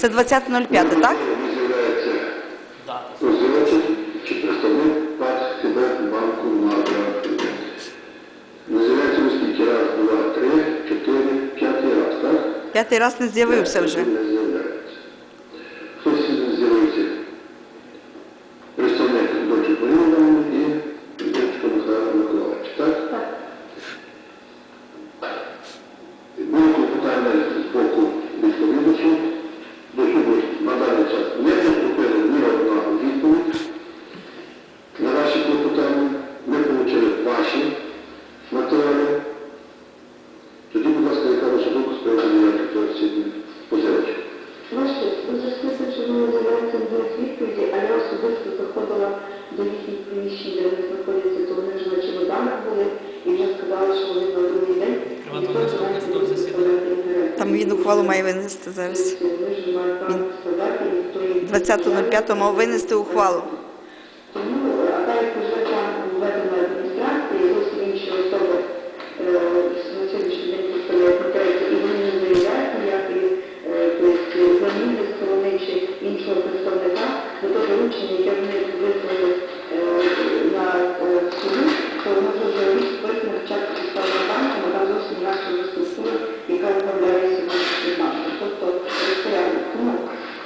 Це 20.05, так? П'ятий раз не з'явився представник Що ви називаєте без відповіді, а я особисто заходила до їхніх приміщень, де вони знаходяться, то вони вже на чемоданах були і вже сказали, що вони на другий день. Там він ухвалу має винести зараз. Ми ж не маємо права виставляти, ніхто їм не 20.05 мав винести ухвалу.